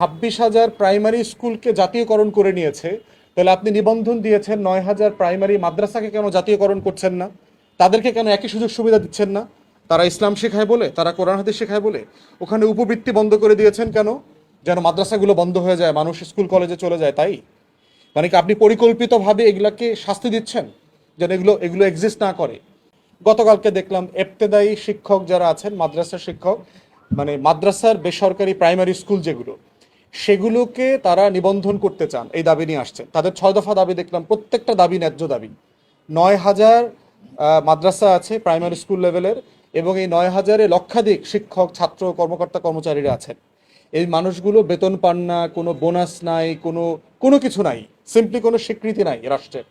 ছাব্বিশ হাজার প্রাইমারি স্কুলকে জাতীয়করণ করে নিয়েছে। তাহলে আপনি নিবন্ধন দিয়েছেন নয় হাজার প্রাইমারি মাদ্রাসাকে কেন জাতীয়করণ করছেন না? তাদেরকে কেন একই সুযোগ সুবিধা দিচ্ছেন না? তারা ইসলাম শেখায় বলে, তারা কোরআন হাদিস শেখায় বলে, ওখানে উপবৃত্তি বন্ধ করে দিয়েছেন কেন? যেন মাদ্রাসাগুলো বন্ধ হয়ে যায়, মানুষ স্কুল কলেজে চলে যায়, তাই? মানে কি আপনি পরিকল্পিতভাবে এগুলাকে শাস্তি দিচ্ছেন? যেন এগুলো এগুলো এক্সিস্ট না করে। গতকালকে দেখলাম এফতেদায়ী শিক্ষক যারা আছেন, মাদ্রাসার শিক্ষক মানে মাদ্রাসার বেসরকারি প্রাইমারি স্কুল যেগুলো সেগুলোকে তারা নিবন্ধন করতে চান, এই দাবি নিয়ে আসছে। তাদের ছয় দফা দাবি দেখলাম, প্রত্যেকটা দাবি ন্যায্য দাবি। নয় হাজার মাদ্রাসা আছে প্রাইমারি স্কুল লেভেলের এবং এই নয় হাজারে লক্ষাধিক শিক্ষক, ছাত্র, কর্মকর্তা, কর্মচারীরা আছেন। এই মানুষগুলো বেতন পান না, কোনো বোনাস নাই, কোনো কোনো কিছু নাই, সিম্পলি কোনো স্বীকৃতি নাই রাষ্ট্রের।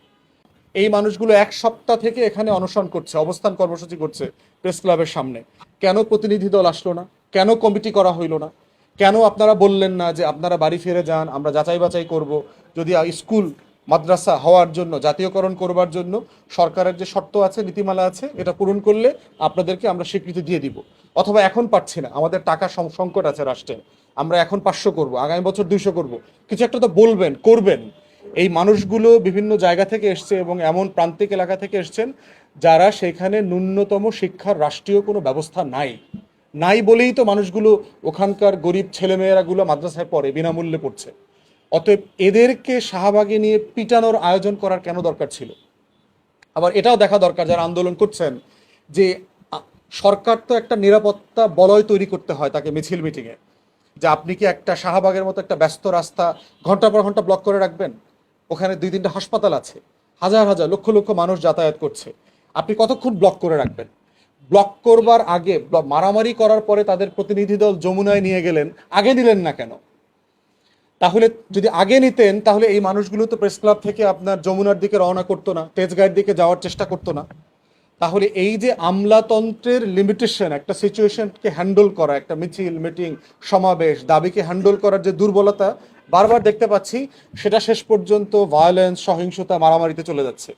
এই মানুষগুলো এক সপ্তাহ থেকে এখানে অনশন করছে, অবস্থান কর্মসূচি করছে, প্রেস ক্লাবের সামনে। কেন প্রতিনিধি দল আসলো না? কেন কমিটি করা হইল না? কেন আপনারা বললেন না যে আপনারা বাড়ি ফিরে যান, আমরা যাচাই বাছাই করব? যদি স্কুল, মাদ্রাসা হওয়ার জন্য, জাতীয়করণ করবার জন্য সরকারের যে শর্ত আছে, নীতিমালা আছে, এটা পূরণ করলে আপনাদেরকে আমরা স্বীকৃতি দিয়ে দিব। অথবা এখন পাচ্ছি না, আমাদের টাকা সংকট আছে রাষ্ট্রে, আমরা এখন পাঁচশো করব, আগামী বছর দুইশো করব। কিছু একটা তো বলবেন, করবেন। এই মানুষগুলো বিভিন্ন জায়গা থেকে এসছে এবং এমন প্রান্তিক এলাকা থেকে এসছেন যারা সেখানে ন্যূনতম শিক্ষার রাষ্ট্রীয় কোনো ব্যবস্থা নাই। নাই বলেই তো মানুষগুলো ওখানকার গরিব ছেলেমেয়েরাগুলো মাদ্রাসায় পড়ে, বিনামূল্যে পড়ছে। অতএব এদেরকে শাহবাগে নিয়ে পিটানোর আয়োজন করার কেন দরকার ছিল? আবার এটাও দেখা দরকার যারা আন্দোলন করছেন যে সরকার তো একটা নিরাপত্তা বলয় তৈরি করতে হয় তাকে মিছিল মিটিংয়ে। যে আপনি কি একটা শাহবাগের মতো একটা ব্যস্ত রাস্তা ঘণ্টা পর ঘণ্টা ব্লক করে রাখবেন? ওখানে দুই তিনটা হাসপাতাল আছে, হাজার হাজার, লক্ষ লক্ষ মানুষ যাতায়াত করছে। আপনি কতক্ষণ ব্লক করে রাখবেন? ব্লক করবার আগে মারামারি করার পরে তাদের প্রতিনিধি দল যমুনায় নিয়ে গেলেন, আগে নিলেন না কেন? তাহলে যদি আগে নিতেন, তাহলে এই মানুষগুলো তো প্রেস ক্লাব থেকে আপনার যমুনার দিকে রওনা করতো না, তেজগাঁয়ের দিকে যাওয়ার চেষ্টা করতো না। তাহলে এই যে আমলাতন্ত্রের লিমিটেশন একটা সিচুয়েশনকে হ্যান্ডল করা, একটা মিছিল মিটিং সমাবেশ, দাবিকে হ্যান্ডল করার যে দুর্বলতা, বারবার দেখতে পাচ্ছি, সেটা শেষ পর্যন্ত ভায়োলেন্স সহিংসতা, মারামারিতে চলে যাচ্ছে।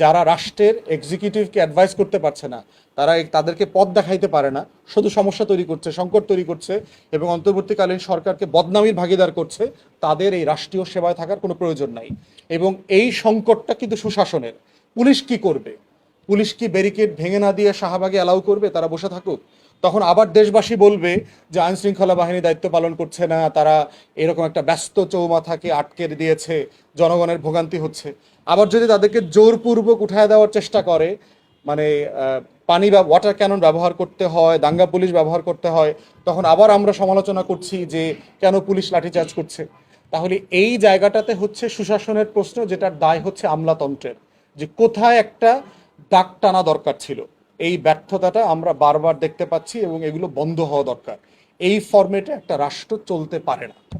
যারা রাষ্ট্রের এক্সিকিউটিভকে অ্যাডভাইস করতে পারছে না, তারা তাদেরকে পথ দেখাইতে পারে না, শুধু সমস্যা তৈরি করছে, সংকট তৈরি করছে এবং অন্তর্বর্তীকালীন সরকারকে বদনামির ভাগিদার করছে, তাদের এই রাষ্ট্রীয় সেবায় থাকার কোনো প্রয়োজন নাই। এবং এই সংকটটা কিন্তু সুশাসনের। পুলিশ কি করবে? পুলিশ কি ব্যারিকেড ভেঙে না দিয়ে শাহবাগে অ্যালাউ করবে? তারা বসে থাকুক। তখন আবার দেশবাসী বলবে যে আইন শৃঙ্খলা বাহিনী দায়িত্ব পালন করছে না, তারা এরকম একটা ব্যস্ত চৌমাথাকে আটকে দিয়েছে, জনগণের ভোগান্তি হচ্ছে। আবার যদি তাদেরকে জোরপূর্বক উঠায় দেওয়ার চেষ্টা করে মানে পানি বা ওয়াটার ক্যানন ব্যবহার করতে হয়, দাঙ্গা পুলিশ ব্যবহার করতে হয়, তখন আবার আমরা সমালোচনা করছি যে কেন পুলিশ লাঠিচার্জ করছে। তাহলে এই জায়গাটাতে হচ্ছে সুশাসনের প্রশ্ন যেটার দায় হচ্ছে আমলাতন্ত্রের, যে কোথায় একটা দাগ টানা দরকার ছিল। এই ব্যর্থতাটা আমরা বারবার দেখতে পাচ্ছি এবং এগুলো বন্ধ হওয়া দরকার। এই ফর্মেটে একটা রাষ্ট্র চলতে পারে না।